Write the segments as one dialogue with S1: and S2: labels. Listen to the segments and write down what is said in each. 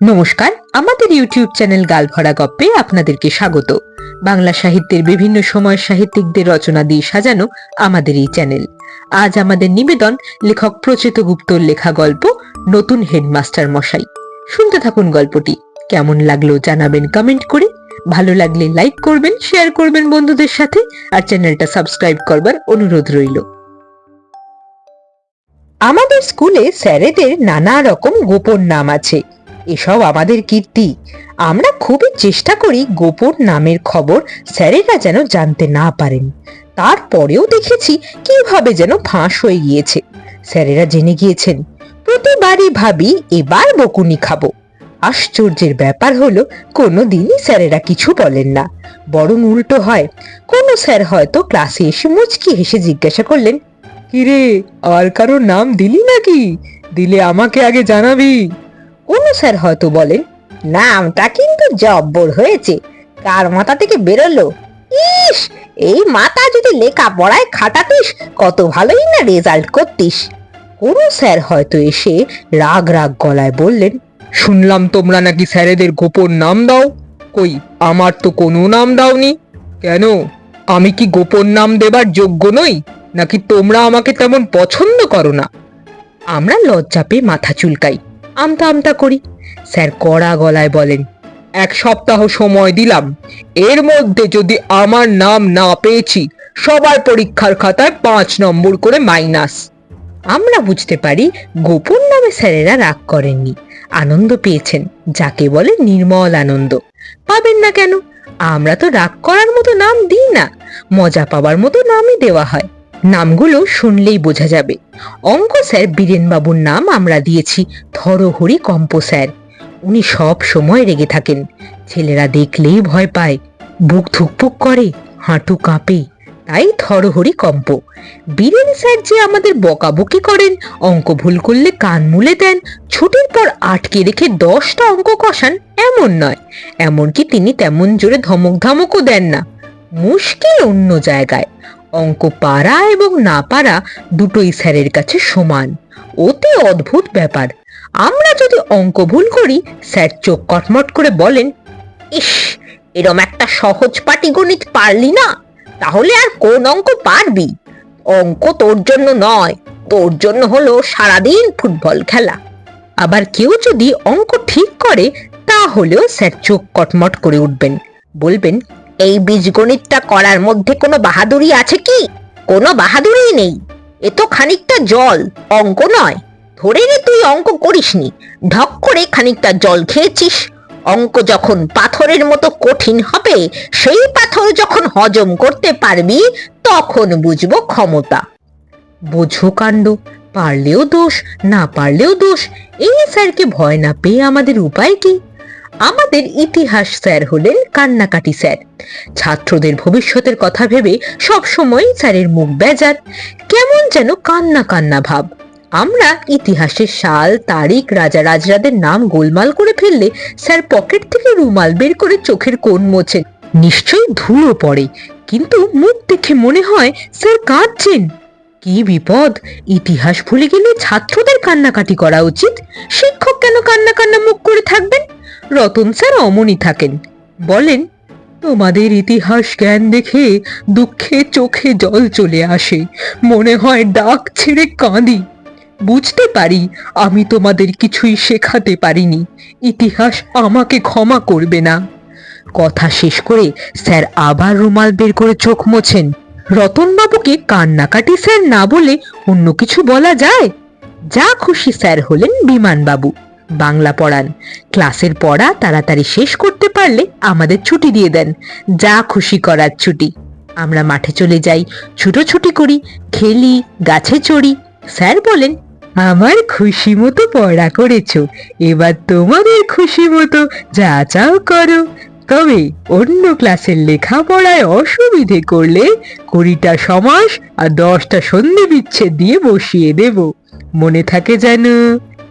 S1: নমস্কার, আমাদের YouTube channel গালভরা গপ্পে আপনাদেরকে স্বাগত। বাংলা সাহিত্যের বিভিন্ন সময় সাহিত্যিকদের রচনা দিয়ে সাজানো আমাদের এই চ্যানেল। আজ আমাদের নিবেদন লেখক প্রচেত গুপ্তর লেখা গল্প নতুন হেডমাস্টার মশাই। শুনতে থাকুন গল্পটি। কেমন লাগল জানাবেন কমেন্ট করে। ভালো লাগলে লাইক করবেন, শেয়ার করবেন বন্ধুদের সাথে আর চ্যানেলটা সাবস্ক্রাইব করবার অনুরোধ রইল। আমাদের স্কুলে স্যারেদের নানা রকম গোপন নাম আছে। এসব আমাদের কীর্তি। আমরা খুবই চেষ্টা করি গোপন নামের খবর স্যারেরা যেন জানতে না পারেন। তারপরেও দেখেছি কীভাবে যেন ফাঁস হয়ে গিয়েছে। স্যারেরা জেনে গিয়েছেন, প্রতিবারই ভাবি এবার বকুনি খাব। আশ্চর্যের ব্যাপার হলো কোনো দিনই স্যারেরা কিছু বলেন না। বরং উল্টো হয়, কোনো স্যার হয়তো ক্লাসে এসে মুচকি হেসে জিজ্ঞাসা করলেন, কিরে, আর কারোর নাম দিলি নাকি? দিলে আমাকে আগে জানাবি। কোনো স্যার হয়তো বলেন নামটা কিন্তু জব্বর হয়েছে। কার মাথা থেকে বেরোলো? ইস, এই মাথা যদি লেখা পড়ায় খাটাতিস, কত ভালোই না রেজাল্ট করতিস। কোনো স্যার হয়তো এসে রাগ রাগ গলায় বললেন, শুনলাম তোমরা নাকি স্যারেদের গোপন নাম দাও। কই, আমার তো কোনো নাম দাওনি। কেন, আমি কি গোপন নাম দেবার যোগ্য নই? নাকি তোমরা আমাকে তেমন পছন্দ করো না? আমরা লজ্জা পেয়ে মাথা চুলকাই। আমতা আমতা করি। স্যার কড়া গলায় বলেন, এক সপ্তাহ সময় দিলাম। এর মধ্যে যদি আমার নাম না পেয়েছি, সবার পরীক্ষার খাতায় পাঁচ নম্বর করে মাইনাস। আমরা বুঝতে পারি গোপন নামে স্যারেরা রাগ করেননি। আনন্দ পেয়েছেন, যাকে বলে নির্মল আনন্দ। পাবেন না কেন? আমরা তো রাগ করার মতো নাম দিই না। মজা পাবার মতো নামই দেওয়া হয়। নামগুলো শুনলেই বোঝা যাবে। অঙ্ক স্যার বীরেনবাবুর নাম আমরা দিয়েছি থরহরি কম্প স্যার। উনি সব সময় রেগে থাকেন। ছেলেরা দেখলেই ভয় পায়। বুক ধুকপুক করে, হাঁটু কাঁপে। তাই থরহরি কম্প। বীরেন স্যার যে আমাদের বকাবকি করেন, অঙ্ক ভুল করলে কান মুলে দেন। ছুটির পর আটকে রেখে দশটা অঙ্ক কষান এমন নয়। এমনকি তিনি তেমন জোরে ধমক ধমকও দেন না। মুশকিল অন্য জায়গায়। অঙ্ক পারা এবং না পারা দুটোই স্যারের কাছে সমান। অতি অদ্ভুত ব্যাপার। আমরা যদি অঙ্ক ভুল করি, স্যার চোখ কটমট করে বলেন, ইস, এরম একটা সহজ পাটিগণিত পারলি না, তাহলে আর কোন অঙ্ক পারবি? অঙ্ক তোর জন্য নয়, তোর জন্য হলো সারাদিন ফুটবল খেলা। আবার কেউ যদি অঙ্ক ঠিক করে, তাহলেও স্যার চোখ কটমট করে উঠবেন। বলবেন এই বীজগণিতটা করার মধ্যে কোনো বাহাদুরি আছে কি? কোনো বাহাদুরি নেই। এ তো খানিকটা জল, অঙ্ক নয়। ধরে রে তুই অঙ্ক করিসনি। ঢক করে খানিকটা জল খেয়েছিস। অঙ্ক যখন পাথরের মতো কঠিন হবে, সেই পাথর যখন হজম করতে পারবি, তখন বুঝব ক্ষমতা। বোঝো কাণ্ড, পারলেও দোষ, না পারলেও দোষ। এই স্যারকে ভয় না পেয়ে আমাদের উপায় কি? আমাদের ইতিহাস স্যার হলেন কান্নাকাটি স্যার। ছাত্রদের ভবিষ্যতের কথা ভেবে সব সময় স্যারের মুখ বেজার, কেমন যেন কান্না কান্না ভাব। আমরা ইতিহাসের সাল, তারিখ, রাজা রাজরাদের নাম গোলমাল করে ফেললে স্যার পকেট থেকে রুমাল বের করে চোখের কোণ মোছেন। নিশ্চয়ই ধুলো পড়ে, কিন্তু মুখ দেখে মনে হয় স্যার কাঁদছেন। কি বিপদ? ইতিহাস ভুলে গেলে ছাত্রদের কান্নাকাটি করা উচিত। শিক্ষক কেন কান্না কান্না মুখ করে থাকবেন? রতন স্যার অমনি থাকেন। বলেন, তোমাদের ইতিহাস জ্ঞান দেখে দুঃখে চোখে জল চলে আসে। মনে হয় ডাক ছেড়ে কাঁদি। বুঝতে পারি, আমি তোমাদের কিছুই শেখাতে পারিনি। ইতিহাস আমাকে ক্ষমা করবে না। কথা শেষ করে স্যার আবার রুমাল বের করে চোখ মোছেন। রতনবাবুকে কান্নাকাটি স্যার না বলে অন্য কিছু বলা যায়? যা খুশি স্যার হলেন বিমানবাবু। বাংলা পড়ান। ক্লাসের পড়া তাড়াতাড়ি শেষ করতে পারলে আমাদের ছুটি দিয়ে দেন। যা খুশি করার ছুটি। আমরা মাঠে চলে যাই, ছুটোছুটি করি, খেলি, গাছে চড়ি। স্যার বলেন, আমার খুশি মতো পড়া করেছ। এবার তোমাদের খুশি মতো যা চাও করো। তবে অন্য ক্লাসের লেখাপড়ায় অসুবিধে করলে কুড়িটা সমাস আর দশটা সন্ধি বিচ্ছেদ দিয়ে বসিয়ে দেব। মনে থাকে যেন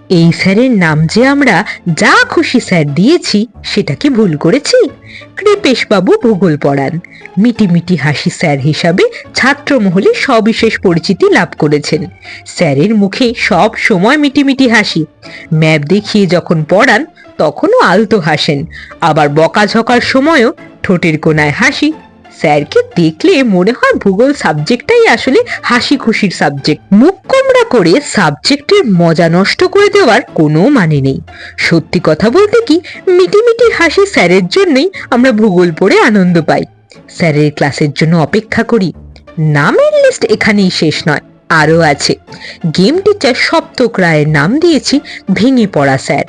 S1: এই স্যারের নাম যে আমরা যা খুশি স্যার দিয়েছি সেটা কি ভুল করেছি? কৃপেশ বাবু ভূগোল পড়ান। মিটি মিটি হাসি স্যার হিসাবে ছাত্রমহলে সবিশেষ পরিচিতি লাভ করেছেন। স্যারের মুখে সব সময় মিটি মিটি হাসি। ম্যাপ দেখিয়ে যখন পড়ান, তখনও আলতো হাসেন। আবার বকাঝকার সময়ও ঠোঁটের কোনায় হাসি স্যারকে দেখলে মনে হয় ভূগোল সাবজেক্টটাই আসলে হাসি খুশির সাবজেক্ট মুখ কোমরা করে সাবজেক্টের মজা নষ্ট করে দেওয়ার কোনো মানে নেই। সত্যি কথা বলতে কি, মিটিমিটি হাসি স্যারের জন্যই আমরা ভূগোল পড়ে আনন্দ পাই। স্যারের ক্লাসের জন্য অপেক্ষা করি। নামের লিস্ট এখানেই শেষ নয়, আরও আছে। গেম টিচার সপ্তক রায়ের নাম দিয়েছি, ভেঙে পড়া স্যার।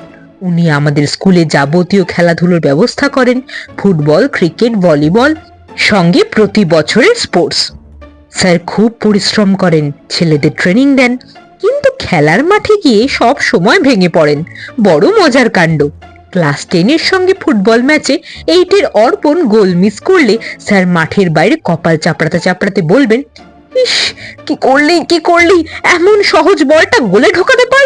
S1: উনি আমাদের স্কুলে যাবতীয় খেলাধুলোর ব্যবস্থা করেন। ফুটবল, ক্রিকেট, ভলিবল সঙ্গে প্রতি বছরের স্পোর্টস স্যার খুব পরিশ্রম করেন, ছেলেদের ট্রেনিং দেন, কিন্তু খেলার মাঠে গিয়ে সব সময় ভেঙে পড়েন। বড় মজার কাণ্ড। ক্লাস টেনের সঙ্গে ফুটবল ম্যাচে এইটের অর্পণ গোল মিস করলে স্যার মাঠের বাইরে কপাল চাপড়াতে চাপড়াতে বলবেন, ইস, কি করলি কি করলি? এমন সহজ বলটা গোলে ঢোকাতে পারলি না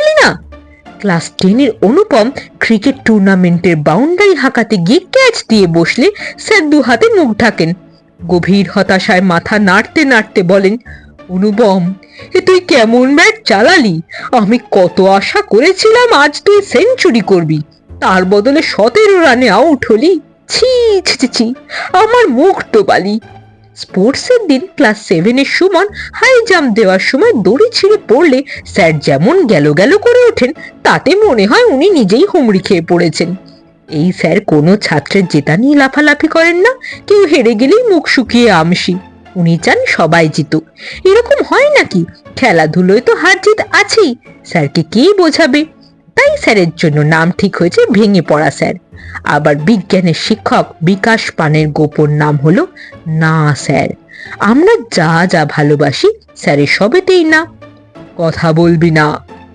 S1: ক্লাস টেনের অনুপম ক্রিকেট টুর্নামেন্টের বাউন্ডারি হাঁকাতে গিয়ে ক্যাচ দিয়ে বসলে স্যার দু হাতে মুখ ঢাকেন। গভীর হতাশায় মাথা নাড়তে নাড়তে বলেন, অনুপম, এ তুই কেমন ব্যাট চালালি? আমি কত আশা করেছিলাম আজ তুই সেঞ্চুরি করবি। তার বদলে সতেরো রানে আউট হলি। ছি ছি ছি, আমার মুখ টোপালি। স্পোর্টসের দিন ক্লাস সেভেনের সুমন হাই জাম্প দেওয়ার সময় দড়ি ছিঁড়ে পড়লে স্যার যেমন গেল গেল করে ওঠেন, তাতে মনে হয় উনি নিজেই হুমড়ি খেয়ে পড়েছেন। এই স্যার কোনো ছাত্রের জেতা নিয়ে লাফালাফি করেন না, কেউ হেরে গেলেই মুখ শুকিয়ে আমসি উনি চান সবাই জিতুক। এরকম হয় নাকি? খেলাধুলোয় তো হার জিত আছেই। স্যারকে কে বোঝাবে? তাই স্যারের জন্য নাম ঠিক হয়েছে ভেঙে পড়া স্যার। আবার বিজ্ঞানের শিক্ষক বিকাশ পানের গোপন নাম হলো না, স্যার। আমরা যা যা ভালোবাসি স্যারের সবেতেই না। কথা বলবি না,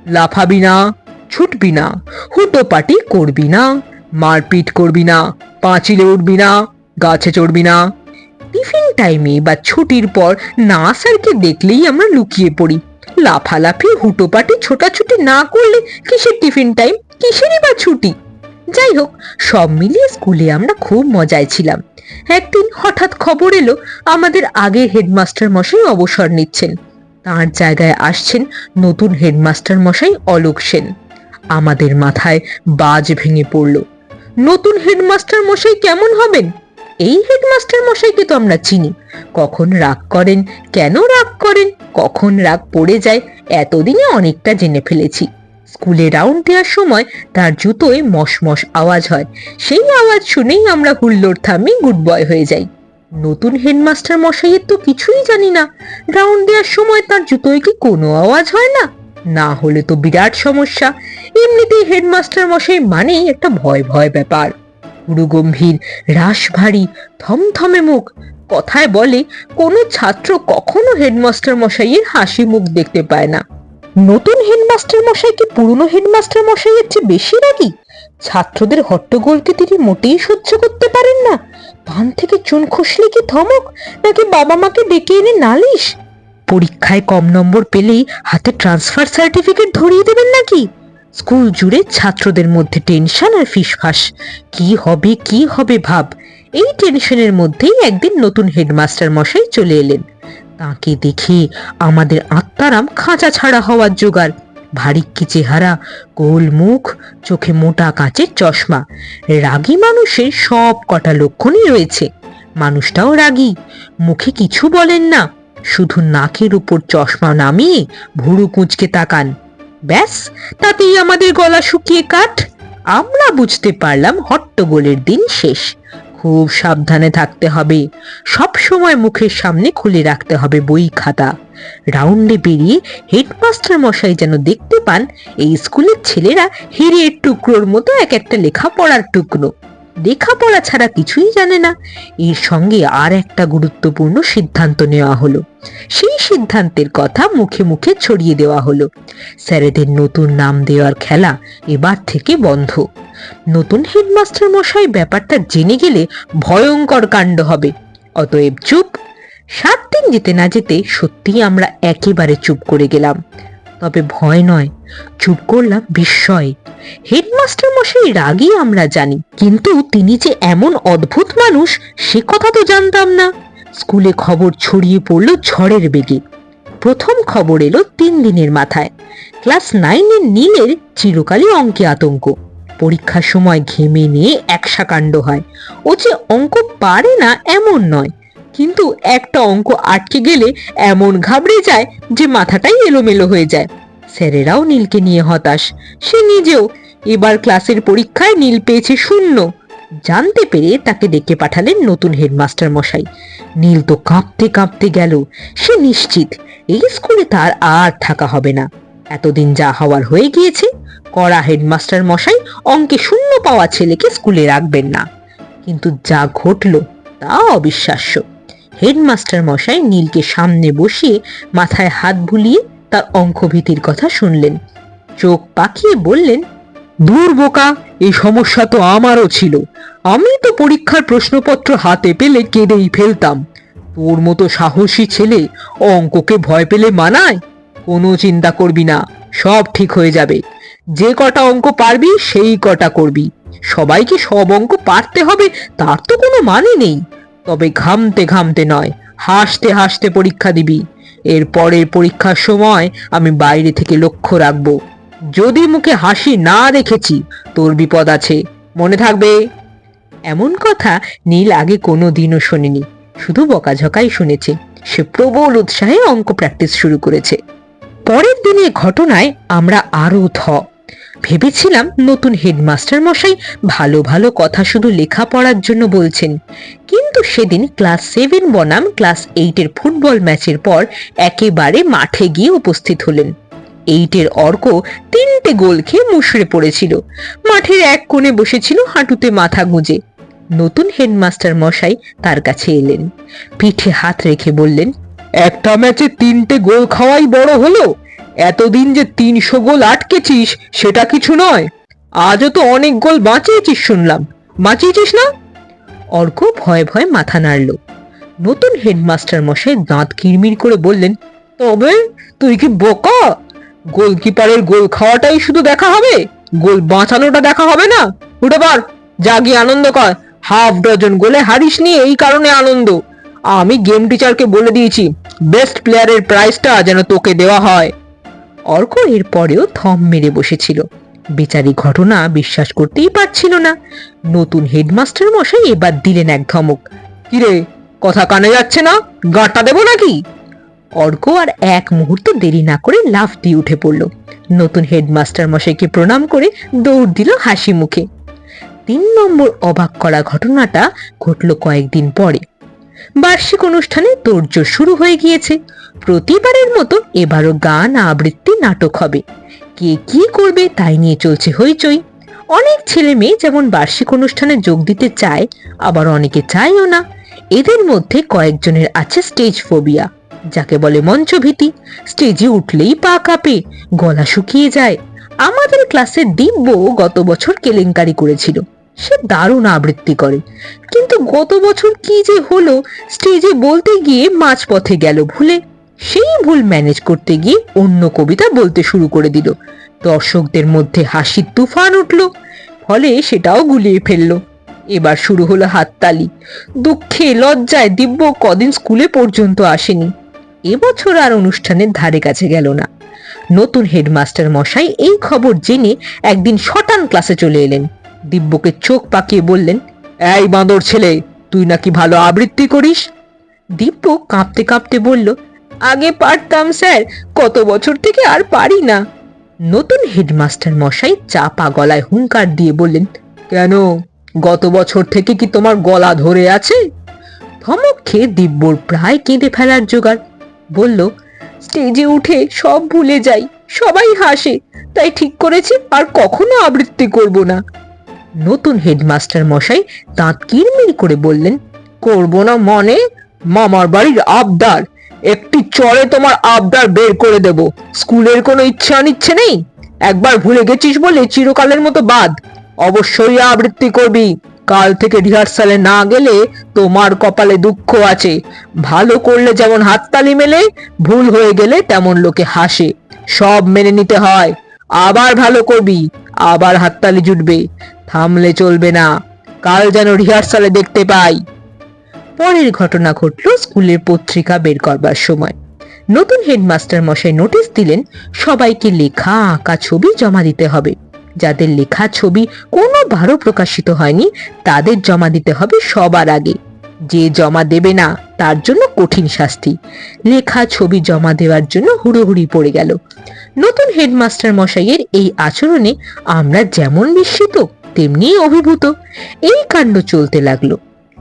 S1: লাফাবি না, ছুটবি না, হুটোপাটি করবি না, মারপিট করবি না, পাঁচিলে উঠবি না, গাছে চড়বি না। টিফিন টাইমে বা ছুটির পর না, স্যারকে দেখলেই আমরা লুকিয়ে পড়ি। লাফালাফি, হুটোপাটি, ছোটাছুটি না করলে কিসের টিফিন টাইম? কিসেরই বা ছুটি? যাই হোক, সব মিলিয়ে স্কুলে আমরা খুব মজায় ছিলাম। একদিন হঠাৎ খবর এলো, আমাদের আগের হেডমাস্টার মশাই অবসর নিচ্ছেন। তার জায়গায় আসছেন নতুন হেডমাস্টার মশাই অলোক সেন। আমাদের মাথায় বাজ ভেঙে পড়ল। নতুন হেডমাস্টার মশাই কেমন হবেন? এই হেডমাস্টার মশাইকে তো আমরা চিনি। কখন রাগ করেন, কেন রাগ করেন, কখন রাগ পড়ে যায়, এতদিনে অনেকটা জেনে ফেলেছি। স্কুলে রাউন্ড দেওয়ার সময় তার জুতোয় মশমশ আওয়াজ হয়। সেই আওয়াজ শুনেই আমরা হুল্লোড় থামি গুড বয় হয়ে যাই। নতুন হেডমাস্টার মশাইয়ের তো কিছুই জানি না। রাউন্ড দেওয়ার সময় তার জুতোয় কি কোনো আওয়াজ হয় না? না হলে তো বিরাট সমস্যা। এমনিতেই হেডমাস্টার মশাই মানেই একটা ভয় ভয় ব্যাপার। গুরু গম্ভীর রাস ভারী থমথমে মুখ। কথায় বলে, কোনো ছাত্র কখনো হেডমাস্টার মশাইয়ের হাসি মুখ দেখতে পায় না। নতুন হেডমাস্টার মশাই কি পুরনো হেডমাস্টার মশাইয়ের চেয়ে বেশি রাগি? ছাত্রদের হট্টগোলকে তিনি মোটেই সহ্য করতে পারেন না। পান থেকে চুন খসলে কি ধমক, নাকি বাবা মাকে ডেকে এনে নালিশ? পরীক্ষায় কম নম্বর পেলেই হাতে ট্রান্সফার সার্টিফিকেট ধরিয়ে দেবেন নাকি? স্কুল জুড়ে ছাত্রদের মধ্যে টেনশন আর ফিসফাস। কি হবে কি হবে ভাব? এই টেনশনের মধ্যেই একদিন নতুন হেডমাস্টার মশাই চলে এলেন। তাকে দেখে আমাদের আত্মারাম খাঁচা ছাড়া হওয়ার জোগাড়। ভারিক্কি চেহারা, গোল মুখ, চোখে মোটা কাঁচের চশমা। রাগী মানুষের সব কটা লক্ষণই রয়েছে। মানুষটাও রাগী। মুখে কিছু বলেন না। শুধু নাকের উপর চশমা নামিয়ে ভুরু কুঁচকে তাকান। ব্যাস, তাতেই আমাদের গলা শুকিয়ে কাঠ। আমরা বুঝতে পারলাম হট্টগোলের দিন শেষ। খুব সাবধানে থাকতে হবে। সব সময় মুখের সামনে খুলে রাখতে হবে বই খাতা। রাউন্ডে বেরিয়ে হেডমাস্টার মশাই যেন দেখতে পান, এই স্কুলের ছেলেরা হিরের টুকরোর মতো এক একটা লেখা পড়ার টুকরো। লেখাপড়া ছাড়া কিছুই জানে না। এর সঙ্গে আর একটা গুরুত্বপূর্ণ সিদ্ধান্ত নেওয়া হলো। সেই সিদ্ধান্তের কথা মুখে মুখে ছড়িয়ে দেওয়া হলো। স্যারেদের নতুন নাম দেওয়ার খেলা এবার থেকে বন্ধ। নতুন হেডমাস্টার মশাই ব্যাপারটা জেনে গেলে ভয়ঙ্কর কাণ্ড হবে। অতএব চুপ। সাত দিন যেতে না যেতে সত্যিই আমরা একেবারে চুপ করে গেলাম। তবে ভয় নয়, চুপ করলাম বিস্ময়। হেডমাস্টার মশাই রাগই আমরা জানি, কিন্তু তিনি যে এমন অদ্ভুত মানুষ, সে কথা তো জানতাম না। স্কুলে খবর ছড়িয়ে পড়ল ঝড়ের বেগে। প্রথম খবর এলো তিন দিনের মাথায়। ক্লাস নাইনের নীলের চিরকালই অঙ্কে আতঙ্ক। পরীক্ষার সময় ঘেমে নিয়ে একসা কাণ্ড হয়। ও যে অঙ্ক পারে না, এমন নয়। কিন্তু একটা অঙ্ক আটকে গেলে এমন ঘাবড়ে যায় যে মাথাটাই এলোমেলো হয়ে যায়। স্যারেরাও নীলকে নিয়ে হতাশ। সে নিজেও এবার ক্লাসের পরীক্ষায় নীল পেয়েছে শূন্য। জানতে পেরে তাকে ডেকে পাঠালেন নতুন হেডমাস্টার মশাই। নীল তো কাঁপতে কাঁপতে গেল। সে নিশ্চিত, এই স্কুলে তার আর থাকা হবে না। এতদিন যা হওয়ার হয়ে গিয়েছে, কড়া হেডমাস্টার মশাই অঙ্কে শূন্য পাওয়া ছেলেকে স্কুলে রাখবেন না। কিন্তু যা ঘটল, তা অবিশ্বাস্য। হেডমাস্টার মশাই নীলকে সামনে বসিয়ে মাথায় হাত বুলিয়ে তার অঙ্কভীতির কথা শুনলেন। চোখ পাকিয়ে বললেন, দূর বোকা, এই সমস্যা তো আমারও ছিল। আমি তো পরীক্ষার প্রশ্নপত্র হাতে পেলে কেঁদেই ফেলতাম। তোর মতো সাহসী ছেলে অঙ্ককে ভয় পেলে মানায়? কোনো চিন্তা করবি না, সব ঠিক হয়ে যাবে। যে কটা অঙ্ক পারবি, সেই কটা করবি। সবাইকে সব অঙ্ক পারতে হবে, তার তো কোনো মানে নেই। তবে ঘামতে ঘামতে নয়, হাসতে হাসতে পরীক্ষা দিবি। এর পরের পরীক্ষার সময় আমি বাইরে থেকে লক্ষ্য রাখব। যদি মুখে হাসি না দেখেছি, তোর বিপদ আছে, মনে থাকবে। এমন কথা নীল আগে কোনো দিনও শোনেনি, শুধু বকাঝকাই শুনেছে। সে প্রবল উৎসাহে অঙ্ক প্র্যাকটিস শুরু করেছে। পরের দিনের ঘটনায় আমরা আরও থ ভেবেছিলাম নতুন হেডমাস্টার মশাই ভালো ভালো কথা শুধু লেখাপড়ার জন্য বলছেন। কিন্তু সেদিন ক্লাস সেভেন বনাম ক্লাস এইটের ফুটবল ম্যাচের পর একেবারে মাঠে গিয়ে উপস্থিত হলেন। এইটের অর্ক তিনটে গোল খেয়ে মুশড়ে পড়েছিল। মাঠের এক কোণে বসেছিল হাঁটুতে মাথা গুঁজে। নতুন হেডমাস্টার মশাই তার কাছে এলেন। পিঠে হাত রেখে বললেন, একটা ম্যাচে তিনটে গোল খাওয়াই বড় হলো। এতদিন যে তিনশো গোল আটকেছিস, সেটা কিছু নয়। আজও তো অনেক গোল বাঁচিয়েছিস শুনলাম। বাঁচিয়েছিস না? অর্ক ভয়ে ভয়ে মাথা নাড়ল। নতুন হেডমাস্টার মশাই দাঁত কিরমির করে বললেন, তবে তুই কি বোকা? গোলকিপারের গোল খাওয়াটাই শুধু দেখা হবে? গোল বাঁচানোটা দেখা হবে না? উঠে পার জাগি আনন্দ কর। হাফ ডজন গোলে হারিস নি, এই কারণে আনন্দ। আমি গেম টিচারকে বলে দিয়েছি, বেস্ট প্লেয়ারের প্রাইজটা যেন তোকে দেওয়া হয়। অর্ক এর পরেও থম মেরে বসেছিল। বেচারি ঘটনা বিশ্বাস করতেই পারছিল না। নতুন হেডমাস্টার মশাই এবার দিলেন এক ধমক। কিরে, কথা কানে যাচ্ছে না? গাঁটটা দেবো নাকি? অর্ক আর এক মুহূর্ত দেরি না করে লাফ দিয়ে উঠে পড়ল। নতুন হেডমাস্টার মশাইকে প্রণাম করে দৌড় দিল হাসি মুখে। তিন নম্বর অবাক করা ঘটনাটা ঘটল কয়েকদিন পরে। বার্ষিক অনুষ্ঠানে তোড়জোড় শুরু হয়ে গিয়েছে। প্রতিবারের মতো এবারও গান আবৃত্তি নাটক হবে। কে কি করবে তাই নিয়ে চলছে হইচই। অনেক ছেলে মেয়ে যেমন বার্ষিক অনুষ্ঠানে যোগ দিতে চায়, আবার অনেকে চায়ও না। এদের মধ্যে কয়েকজনের আছে স্টেজ ফোবিয়া যাকে বলে মঞ্চভীতি। স্টেজে উঠলেই পা কাঁপে, গলা শুকিয়ে যায়। আমাদের ক্লাসের দিব্য গত বছর কেলেঙ্কারি করেছিল। সে দারুণ আবৃত্তি করে। কিন্তু গত বছর কি যে হলো স্টেজে বলতে গিয়ে মাঝপথে গেল ভুলে। সেই ভুল ম্যানেজ করতে গিয়ে অন্য কবিতা বলতে শুরু করে দিল। দর্শকদের মধ্যে হাসির তুফান উঠল, ফলে সেটাও গুলিয়ে ফেলল। এবার শুরু হলো হাততালি। দুঃখে, লজ্জায় দিব্য কদিন স্কুলে পর্যন্ত আসেনি। এবছর আর অনুষ্ঠানের ধারে কাছে গেল না। নতুন হেডমাস্টার মশাই এই খবর জেনে একদিন শটান ক্লাসে চলে এলেন। দিব্যকে চোখ পাকিয়ে বললেন, এই বাঁদর ছেলে, তুই নাকি ভালো আবৃত্তি করিস? দিব্য কাঁপতে কাঁপতে বলল, আগে পারতাম স্যার, কত বছর থেকে আর পারি না। নতুন হেডমাস্টার মশাই চাপা গলায় হুঙ্কার দিয়ে বললেন, কেন, গত বছর থেকে কি তোমার গলা ধরে আছে? ধমক খেয়ে দিব্যর প্রায় কেঁদে ফেলার জোগাড়। বলল, স্টেজে উঠে সব ভুলে যাই, সবাই হাসে, তাই ঠিক করেছি, আর কখনো আবৃত্তি করব না। নতুন হেডমাস্টার মশাই দাঁত কিরমির করে বললেন, করব না মনে, মামার বাড়ির আবদার। একটি চরে তোমার আবদার বের করে দেব। স্কুলের কোনো ইচ্ছা অনিচ্ছে নেই? একবার ভুলে গেছিস বলে চিরকালের মতো বাদ। অবশ্যই আবৃত্তি করবি। কাল থেকে রিহার্সালে না গেলে তোমার কপালে দুঃখ আছে। ভালো করলে যেমন হাততালি মেলে, ভুল হয়ে গেলে তেমন লোকে হাসে। সব মেনে নিতে হয়। আবার ভালো করবি। আবার হাততালি জুটবে। থামলে চলবে না। কাল যেন রিহার্সালে দেখতে পাই। পরের ঘটনা ঘটল স্কুলের পত্রিকা বের করবার সময়। নতুন হেডমাস্টার মশাই নোটিশ দিলেন, সবাইকে লেখা আঁকা ছবি জমা দিতে হবে। যাদের লেখা ছবি কোনোবারও প্রকাশিত হয়নি, তাদের জমা দিতে হবে সবার আগে। যে জমা দেবে না, তার জন্য কঠিন শাস্তি। লেখা ছবি জমা দেওয়ার জন্য হুড়োহুড়ি পড়ে গেল। নতুন হেডমাস্টার মশাইয়ের এই আচরণে আমরা যেমন বিস্মিত তেমনি অভিভূত। এই কাণ্ড চলতে লাগল।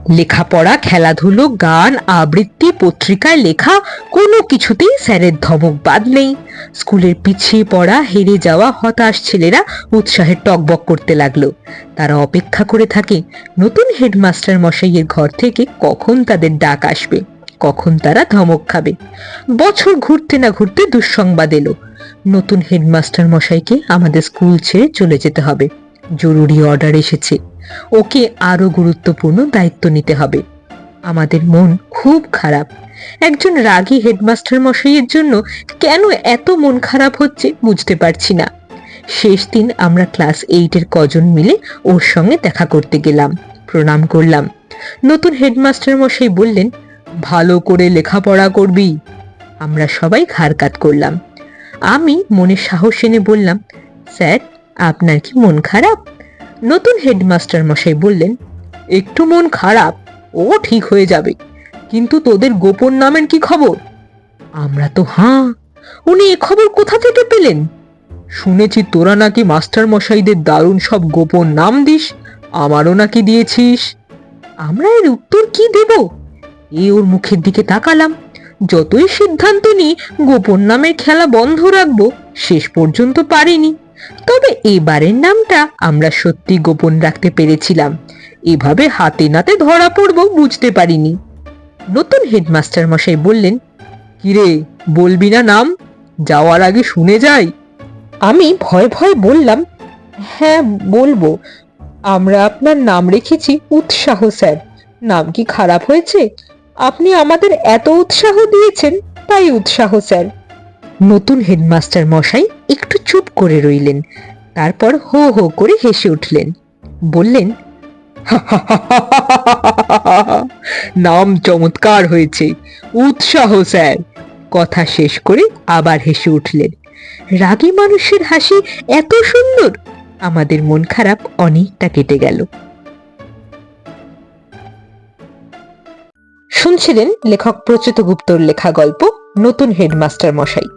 S1: লেখাপড়া, খেলাধুলো, গান, আবৃত্তি, পত্রিকায় লেখা, কোনো কিছুতেই স্যারের ধমক বাদ নেই। স্কুলের পিছিয়ে পড়া, হেরে যাওয়া, হতাশ ছেলেরা উৎসাহে টকবক করতে লাগল। তারা অপেক্ষা করে থাকে, নতুন হেডমাস্টার মশাইয়ের ঘর থেকে কখন তাদের ডাক আসবে, কখন তারা ধমক খাবে। বছর ঘুরতে না ঘুরতে দুঃসংবাদ এলো। নতুন হেডমাস্টার মশাইকে আমাদের স্কুল ছেড়ে চলে যেতে হবে। জরুরি অর্ডার এসেছে। ওকে আরও গুরুত্বপূর্ণ দায়িত্ব নিতে হবে। আমাদের মন খুব খারাপ। একজন রাগী হেডমাস্টার মশাইয়ের জন্য কেন এত মন খারাপ হচ্ছে বুঝতে পারছি না। শেষ দিন আমরা ক্লাস এইটের কজন মিলে ওর সঙ্গে দেখা করতে গেলাম, প্রণাম করলাম। নতুন হেডমাস্টার মশাই বললেন, ভালো করে লেখাপড়া করবি। আমরা সবাই ঘাড় করলাম। আমি মনে সাহস এনে বললাম, স্যার, আপনার কি মন খারাপ? নতুন হেডমাস্টার মশাই বললেন, একটু মন খারাপ, ও ঠিক হয়ে যাবে। কিন্তু তোদের গোপন নামের কি খবর? আমরা তো, হাঁ, উনি এ খবর কোথা থেকে পেলেন? শুনেছি তোরা নাকি মাস্টার মশাইদের দারুণ সব গোপন নাম দিস, আমারও নাকি দিয়েছিস। আমরা এর উত্তর কি দেব? এ ওর মুখের দিকে তাকালাম। যতই সিদ্ধান্ত নিই, গোপন নামের খেলা বন্ধ রাখব, শেষ পর্যন্ত পারিনি। তবে এবারের নামটা আমরা সত্যি গোপন রাখতে পেরেছিলাম। এভাবে হাতে নাতে ধরা পড়ব বুঝতে পারিনি। নতুন হেডমাস্টার মশাই বললেন, কিরে, বলবি না নাম? যাওয়ার আগে শুনে যাই। আমি ভয় ভয় বললাম হ্যাঁ বলব। আমরা আপনার নাম রেখেছি উৎসাহ স্যার। নাম কি খারাপ হয়েছে? আপনি আমাদের এত উৎসাহ দিয়েছেন, তাই উৎসাহ স্যার। নতুন হেডমাস্টার মশাই একটু চুপ করে রইলেন। তারপর হো হো করে হেসে উঠলেন। বললেন নাম চমৎকার হয়েছে। উৎসাহ, স্যার। কথা শেষ করে আবার হেসে উঠলেন। রাগী মানুষের হাসি এত সুন্দর! আমাদের মন খারাপ অনেকটা কেটে গেল। শুনছিলেন লেখক প্রচ্যুত গুপ্তর লেখা গল্প, নতুন হেডমাস্টার মশাই।